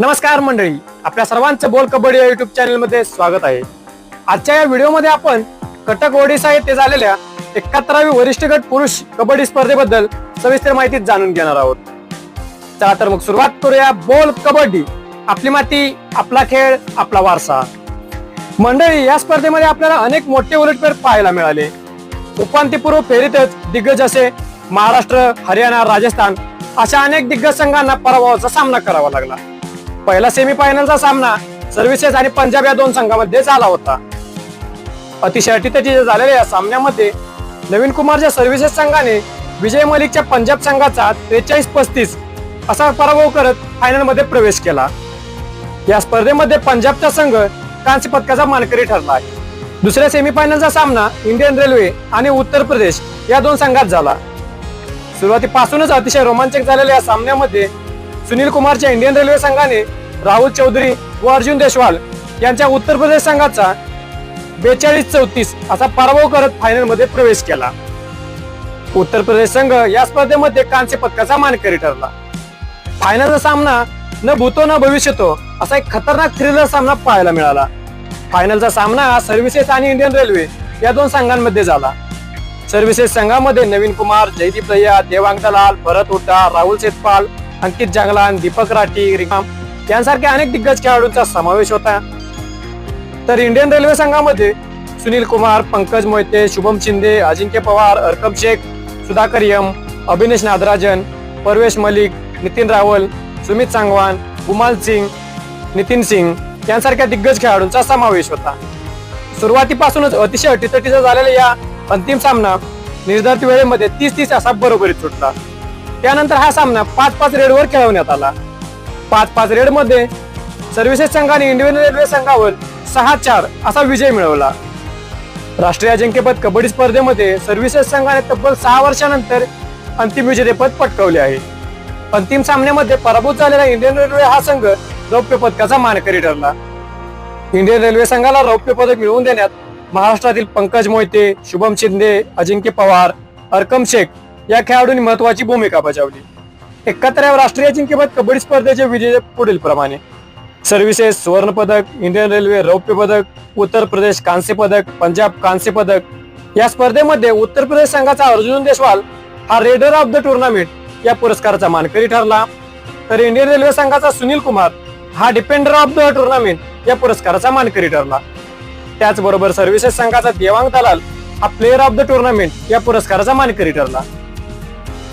नमस्कार मंडळी. आपल्या सर्वांचं बोल कबड्डी या युट्यूब चॅनलमध्ये स्वागत आहे. आजच्या या व्हिडिओमध्ये आपण कटक ओडिसा येथे झालेल्या एकाहत्तरावी वरिष्ठ गट पुरुष कबड्डी स्पर्धेबद्दल सविस्तर माहिती जाणून घेणार आहोत. चला तर मग सुरुवात करूया बोल कबड्डी. आपली माती आपला खेळ आपला वारसा. मंडळी या स्पर्धेमध्ये आपल्याला अनेक मोठे उलटफेर पाहायला मिळाले. उपांत्यपूर्व फेरीतच दिग्गज असे महाराष्ट्र हरियाणा राजस्थान अशा अनेक दिग्गज संघांना पराभवाचा सामना करावा लागला. पहिला सेमीफायनलचा सामना सर्व्हिसेस आणि पंजाब या दोन संघामध्ये झाला होता. अतिशय अटीतटीचे झालेल्या या सामन्यामध्ये नवीन कुमारच्या सर्व्हिसेस संघाने विजय मलिकच्या पंजाब संघाचा त्रेचाळीस पस्तीस असा पराभव करत फायनलमध्ये प्रवेश केला. या स्पर्धेमध्ये पंजाबचा संघ कांस्य पदकाचा मानकरी ठरला आहे. दुसऱ्या सेमीफायनलचा सामना इंडियन रेल्वे आणि उत्तर प्रदेश या दोन संघात झाला. सुरुवातीपासूनच अतिशय रोमांचक झालेल्या या सामन्यामध्ये सुनील कुमारच्या इंडियन रेल्वे संघाने राहुल चौधरी व अर्जुन देशवाल यांच्या उत्तर प्रदेश संघाचा बेचाळीस चौतीस असा पराभव करत फायनलमध्ये प्रवेश केला. उत्तर प्रदेश संघ या स्पर्धेमध्ये कांस्य पदकाचा मानकरी ठरला. फायनलचा सामना न भूतो न भविष्यतो असा एक खतरनाक थ्रिलर सामना पाहायला मिळाला. फायनलचा सामना सर्व्हिसेस आणि इंडियन रेल्वे या दोन संघांमध्ये झाला. सर्व्हिसेस संघामध्ये नवीन कुमार जयदीप दह्या देवांग दलाल भरत उड्डा राहुल सेतपाल अंकित जागलान दीपक राठी रिकाम यांसारख्या अनेक दिग्गज खेळाडूंचा समावेश होता. तर इंडियन रेल्वे संघामध्ये सुनील कुमार पंकज मोहिते शुभम शिंदे अजिंक्य पवार अरकम शेख सुधाकर यम अभिनेश नादराजन परवेश मलिक नितीन रावल सुमित सांगवान कुमाल सिंग नितीन सिंग यांसारख्या दिग्गज खेळाडूंचा समावेश होता. सुरुवातीपासूनच अतिशय अटीतटीचा झालेला या अंतिम सामना निर्धारित वेळेमध्ये तीस तीस असा बरोबरीत सुटला. त्यानंतर हा सामना पाच पाच रेडवर खेळवण्यात आला. पाच पाच रेडमध्ये सर्व्हिसेस संघाने इंडियन रेल्वे संघावर सहा चार असा विजय मिळवला. राष्ट्रीय अजिंक्यपद कबड्डी स्पर्धेमध्ये सर्व्हिसेस संघाने तब्बल सहा वर्षानंतर अंतिम विजेतेपद पटकावले आहे. अंतिम सामन्यामध्ये पराभूत झालेला इंडियन रेल्वे हा संघ रौप्य पदकाचा मानकरी ठरला. इंडियन रेल्वे संघाला रौप्य पदक मिळवून देण्यात महाराष्ट्रातील पंकज मोहिते शुभम शिंदे अजिंक्य पवार अर्कम शेख या खेळाडूंनी महत्वाची भूमिका बजावली. एकाहत्तराव्या राष्ट्रीय अजिंक्यपद कबड्डी स्पर्धेचे विजेते पुढील प्रमाणे. सर्व्हिसेस सुवर्ण पदक इंडियन रेल्वे रौप्य पदक उत्तर प्रदेश कांस्य पदक पंजाब कांस्य पदक. या स्पर्धेमध्ये उत्तर प्रदेश संघाचा अर्जुन देशवाल हा रेडर ऑफ द टुर्नामेंट या पुरस्काराचा मानकरी ठरला. तर इंडियन रेल्वे संघाचा सुनील कुमार हा डिपेंडर ऑफ द टुर्नामेंट या पुरस्काराचा मानकरी ठरला. त्याचबरोबर सर्व्हिसेस संघाचा देवांग दलाल हा प्लेअर ऑफ द टुर्नामेंट या पुरस्काराचा मानकरी ठरला.